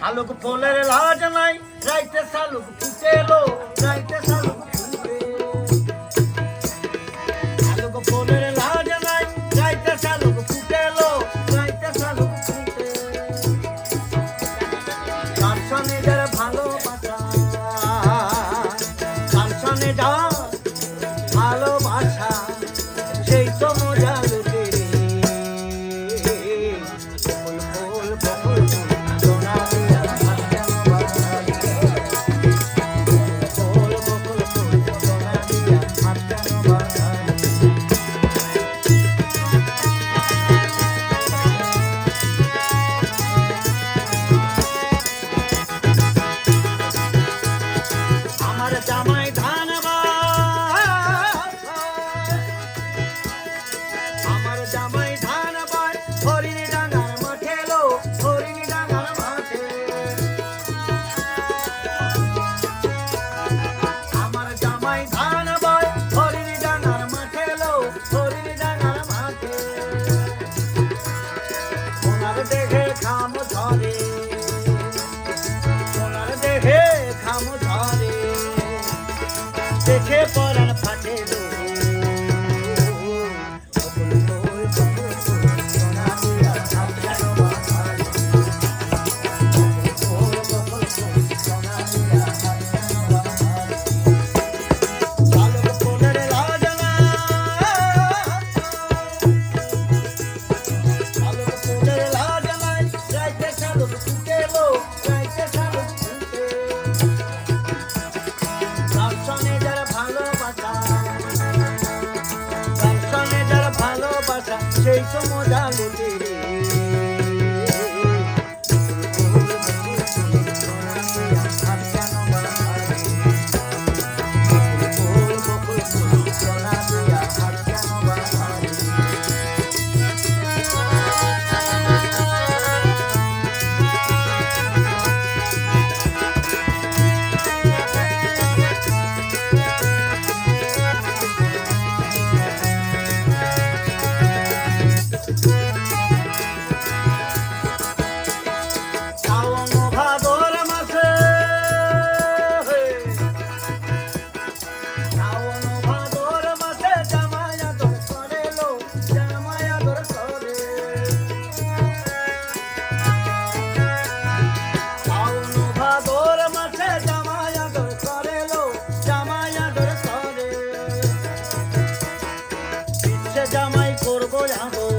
শালুক ফুলের লাজ নাই রাইতে শালুক ফুটেলো রাইতে দেখে পরাণ ফাটে ஞாபகம்